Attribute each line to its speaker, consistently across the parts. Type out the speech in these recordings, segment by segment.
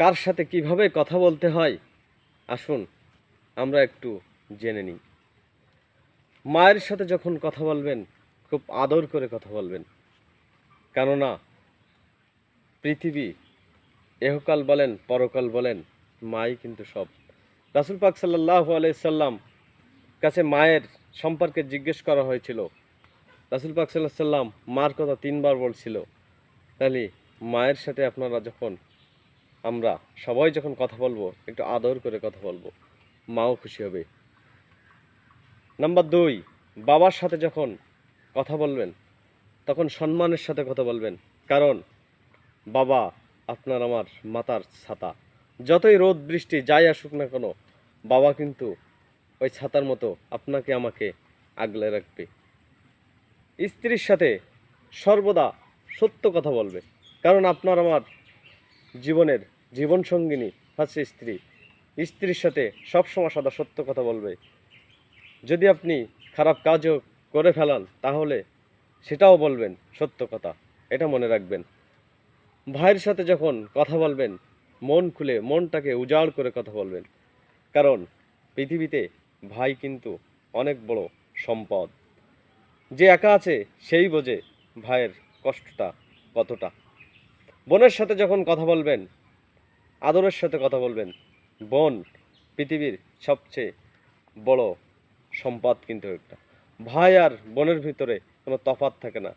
Speaker 1: কার সাথে কীভাবে কথা বলতে হয়? আসুন, আমরা একটু জেনে নিই। মায়ের সাথে যখন কথা বলবেন, খুব আদর করে কথা বলবেন। কেননা, পৃথিবী এহকাল বলেন, পরকাল বলেন, মাই কিন্তু সব। রাসুল পাক সাল্লাহ আলাইসাল্লাম কাছে মায়ের সম্পর্কে জিজ্ঞেস করা হয়েছিল। রাসুল পাক সাল্লাহ সাল্লাম মার কথা তিনবার বলছিল। তাহলে মায়ের সাথে আপনারা যখন আমরা সবাই যখন কথা বলব, একটু আদর করে কথা বলব, মাও খুশি হবে। নাম্বার দুই, বাবার সাথে যখন কথা বলবেন, তখন সম্মানের সাথে কথা বলবেন, কারণ বাবা আপনার আমার মাতার ছাতা। যতই রোদ, বৃষ্টি যাই আসুক না কেন, বাবা কিন্তু ওই ছাতার মতো আপনাকে, আমাকে আগলে রাখবে। স্ত্রীর সাথে সর্বদা সত্য কথা বলবে, কারণ আপনার আমার জীবনের জীবন সঙ্গিনী হচ্ছে স্ত্রী। স্ত্রীর সাথে সবসময় সদা সত্য কথা বলবে। যদি আপনি খারাপ কাজও করে ফেলান, তাহলে সেটাও বলবেন সত্য কথা। এটা মনে রাখবেন। ভাইয়ের সাথে যখন কথা বলবেন, মন খুলে মনটাকে উজাড় করে কথা বলবেন। কারণ পৃথিবীতে ভাই কিন্তু অনেক বড় সম্পদ। যে একা আছে, সেই বোঝে ভাইয়ের কষ্টটা কতটা। বোনের সাথে যখন কথা বলবেন আদরের সাথে কথা বলবেন। বোন, পৃথিবীর সবচেয়ে বড় সম্পদ কিন্তু একটা। ভাই আর বোনের ভিতরে কোনো তফাৎ থাকে না।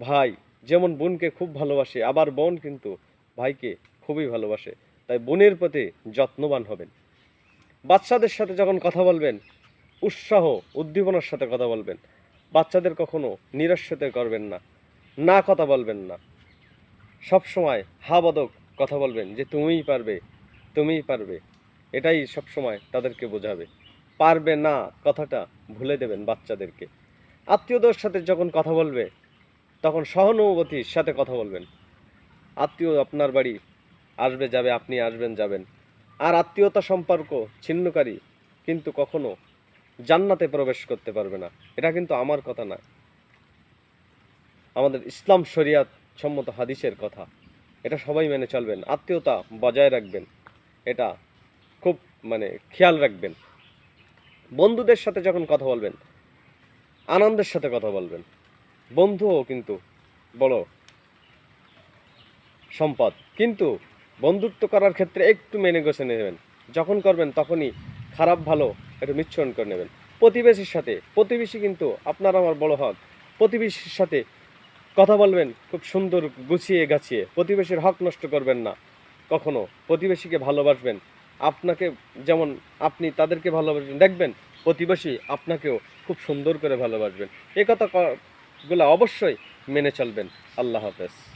Speaker 1: ভাই যেমন বোনকে খুব ভালোবাসে, আবার বোন কিন্তু ভাইকে খুবই ভালোবাসে। তাই বোনের প্রতি যত্নবান হবেন। বাচ্চাদের সাথে যখন কথা বলবেন, উৎসাহ, উদ্দীপনার সাথে কথা বলবেন, বাচ্চাদের কখনো নিরস্বতে করবেন না না কথা বলবেন না। সব সময় হা বদক কথা বলবেন যে তুমিই পারবে তুমিই পারবে। এটাই সব সময় তাদেরকে বোঝাবে। পারবে না কথাটা ভুলে দেবেন বাচ্চাদেরকে। আত্মীয়দের সাথে যখন কথা বলবে, তখন সহানুভূতির সাথে কথা বলবেন। আত্মীয় আপনার বাড়ি আসবে, যাবে, আপনি আসবেন, যাবেন। আর আত্মীয়তা সম্পর্ক ছিন্নকারী কিন্তু কখনো জান্নাতে প্রবেশ করতে পারবে না। এটা কিন্তু আমার কথা না আমাদের ইসলাম শরিয়াত সম্মত হাদিসের কথা। এটা সবাই মেনে চলবেন, আত্মীয়তা বজায় রাখবেন, এটা খুব মানে খেয়াল রাখবেন। বন্ধুদের সাথে যখন কথা বলবেন, আনন্দের সাথে কথা বলবেন, বন্ধুও কিন্তু বড় সম্পদ। কিন্তু বন্ধুত্ব করার ক্ষেত্রে একটু মেনে গোছে নেবেন, যখন করবেন তখনই খারাপ, ভালো একটু মিশ্রণ করে নেবেন। প্রতিবেশীর সাথে, প্রতিবেশী কিন্তু আপনার আমার বড় হক, প্রতিবেশীর সাথে কথা বলবেন, খুব সুন্দর গুছিয়ে গাছিয়ে। প্রতিবেশীর হক নষ্ট করবেন না। কখনো প্রতিবেশীকে ভালোবাসবেন। আপনাকে যেমন আপনি তাদেরকে ভালোবাসবেন। দেখবেন প্রতিবেশী আপনাকেও খুব সুন্দর করে ভালোবাসবেন। এ কথাগুলো অবশ্যই মেনে চলবেন। আল্লাহ হাফেজ।